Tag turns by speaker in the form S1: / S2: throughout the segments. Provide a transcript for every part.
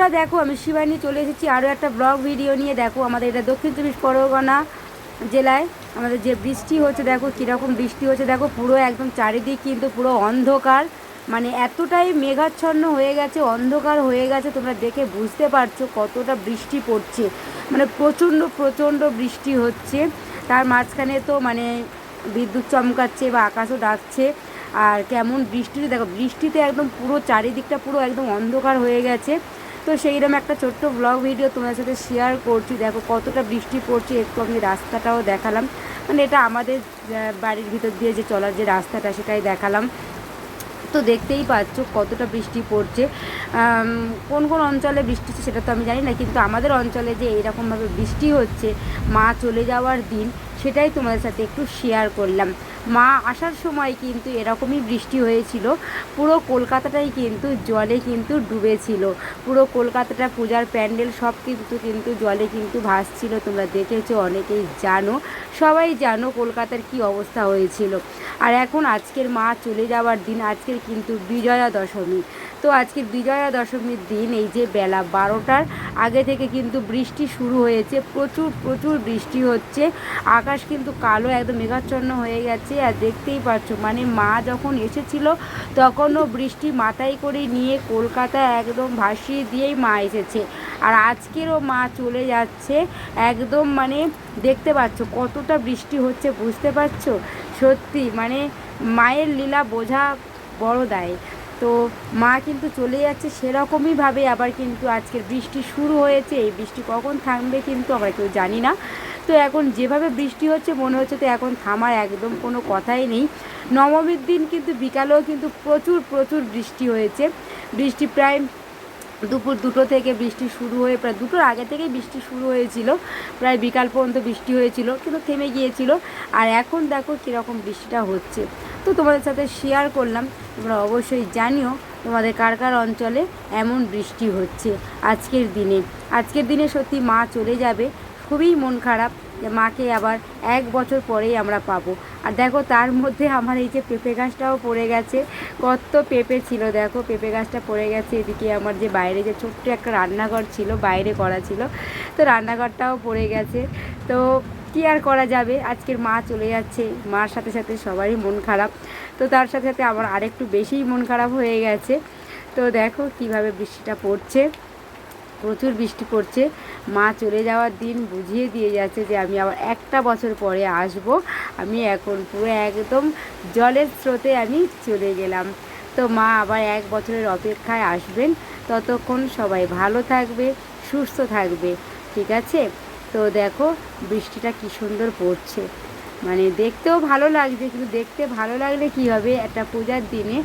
S1: বন্ধুরা, দেখো, আমি শিবানী চলে এসেছি আরও একটা ব্লগ ভিডিও নিয়ে। দেখো, আমাদের এটা দক্ষিণ চব্বিশ পরগনা জেলায় আমাদের যে বৃষ্টি হচ্ছে, দেখো, কীরকম বৃষ্টি হচ্ছে। দেখো, পুরো একদম চারিদিক কিন্তু পুরো অন্ধকার। মানে এতটাই মেঘাচ্ছন্ন হয়ে গেছে, অন্ধকার হয়ে গেছে, তোমরা দেখে বুঝতে পারছ কতটা বৃষ্টি পড়ছে। মানে প্রচণ্ড প্রচণ্ড বৃষ্টি হচ্ছে। তার মাঝখানে তো মানে বিদ্যুৎ চমকাচ্ছে বা আকাশও ডাকছে। আর কেমন বৃষ্টিতে দেখো, বৃষ্টিতে একদম পুরো চারিদিকটা পুরো একদম অন্ধকার হয়ে গেছে। তো সেইরকম একটা ছোট্ট ব্লগ ভিডিও তোমাদের সাথে শেয়ার করছি। দেখো কতটা বৃষ্টি পড়ছে, একটু আমি রাস্তাটাও দেখালাম। মানে এটা আমাদের বাড়ির ভিতর দিয়ে যে চলার যে রাস্তাটা সেটাই দেখালাম। তো দেখতেই পাচ্ছ কতটা বৃষ্টি পড়ছে। কোন কোন অঞ্চলে বৃষ্টি হচ্ছে সেটা তো আমি জানি না, কিন্তু আমাদের অঞ্চলে যে এরকমভাবে বৃষ্টি হচ্ছে, মা চলে যাওয়ার দিন, সেটাই তোমাদের সাথে একটু শেয়ার করলাম। মা আসার সময় কিন্তু এরকমই বৃষ্টি হয়েছিল। পুরো কলকাতাটাই কিন্তু জলে কিন্তু ডুবেছিল। পুরো কলকাতাটা পূজার প্যান্ডেল সব কিন্তু কিন্তু জলে কিন্তু ভাসছিল। তোমরা দেখেছ, অনেকেই জানো, সবাই জানো কলকাতার কি অবস্থা হয়েছিল। আর এখন আজকের মা চলে যাওয়ার দিন, আজকের কিন্তু বিজয়া দশমী। তো আজকের বিজয়া দশমীর দিন, এই যে বেলা বারোটার আগে থেকে কিন্তু বৃষ্টি শুরু হয়েছে। প্রচুর প্রচুর বৃষ্টি হচ্ছে। আকাশ কিন্তু কালো, একদম মেঘাচ্ছন্ন হয়ে গেছে। আর দেখতেই পাচ্ছ মানে মা যখন এসেছিল তখনও বৃষ্টি মাথায় করে নিয়ে কলকাতা একদম ভাসিয়ে দিয়েই মা এসেছে। আর আজকেরও মা চলে যাচ্ছে একদম মানে দেখতে পাচ্ছ কতটা বৃষ্টি হচ্ছে, বুঝতে পারছ? সত্যি মানে মায়ের লীলা বোঝা বড় দায়। তো মা কিন্তু চলে যাচ্ছে সেরকমইভাবে আবার কিন্তু আজকের বৃষ্টি শুরু হয়েছে। এই বৃষ্টি কখন থামবে কিন্তু আমরা কেউ জানি না। তো এখন যেভাবে বৃষ্টি হচ্ছে মনে হচ্ছে তো এখন থামার একদম কোনো কথাই নেই। নবমীর দিন কিন্তু বিকালেও কিন্তু প্রচুর প্রচুর বৃষ্টি হয়েছে। বৃষ্টি প্রায় দুপুর দুটো থেকে বৃষ্টি শুরু হয়ে, প্রায় দুটোর আগে থেকেই বৃষ্টি শুরু হয়েছিল। প্রায় বিকাল পর্যন্ত বৃষ্টি হয়েছিল, কিন্তু থেমে গিয়েছিল। আর এখন দেখো কীরকম বৃষ্টিটা হচ্ছে। তো তোমাদের সাথে শেয়ার করলাম। তোমরা অবশ্যই জানিও তোমাদের কার কার অঞ্চলে এমন বৃষ্টি হচ্ছে আজকের দিনে। আজকের দিনে সত্যি মা চলে যাবে, খুবই মন খারাপ যে মাকে আবার এক বছর পরেই আমরা পাবো। আর দেখো তার মধ্যে আমার এই যে পেঁপে গাছটাও পড়ে গেছে, কত পেঁপে ছিল। দেখো পেঁপে গাছটা পড়ে গেছে, এদিকে আমার যে বাইরে যে ছোট্ট একটা রান্নাঘর ছিল, বাইরে করা ছিল, তো রান্নাঘরটাও পড়ে গেছে। তো কী আর করা যাবে? আজকের মা চলে যাচ্ছে। মার সাথে সাথে সবারই মন খারাপ। তো তার সাথে সাথে আমার আরেকটু বেশিই মন খারাপ হয়ে গেছে। তো দেখো কীভাবে বৃষ্টিটা পড়ছে। প্রচুর বৃষ্টি পড়ছে। মা চলে যাওয়ার দিন বুঝিয়ে দিয়ে যাচ্ছে যে আমি আবার একটা বছর পরে আসব। আমি এখন পুরো একদম জলের স্রোতে আমি চলে গেলাম। তো মা আবার এক বছরের অপেক্ষায় আসবেন। ততক্ষণ সবাই ভালো থাকবে, সুস্থ থাকবে। ঠিক আছে? তো দেখো বৃষ্টিটা কি সুন্দর পড়ছে। মানে দেখতেও ভালো লাগছে, কিন্তু দেখতে ভালো লাগলে কি হবে? একটা পূজার দিনে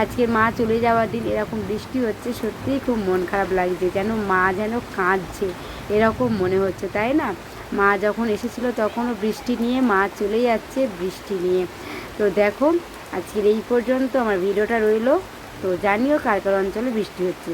S1: আজকে মা চলে যাওয়ার দিন এরকম বৃষ্টি হচ্ছে, সত্যিই খুব মন খারাপ লাগছে। যেন মা যেন কাঁদছে, এরকম মনে হচ্ছে, তাই না? মা যখন এসেছিল তখনও বৃষ্টি নিয়ে মা চলে যাচ্ছে বৃষ্টি নিয়ে। তো দেখো আজকের এই পর্যন্ত আমার ভিডিওটা রইল। তো জানিও কার কার অঞ্চলে বৃষ্টি হচ্ছে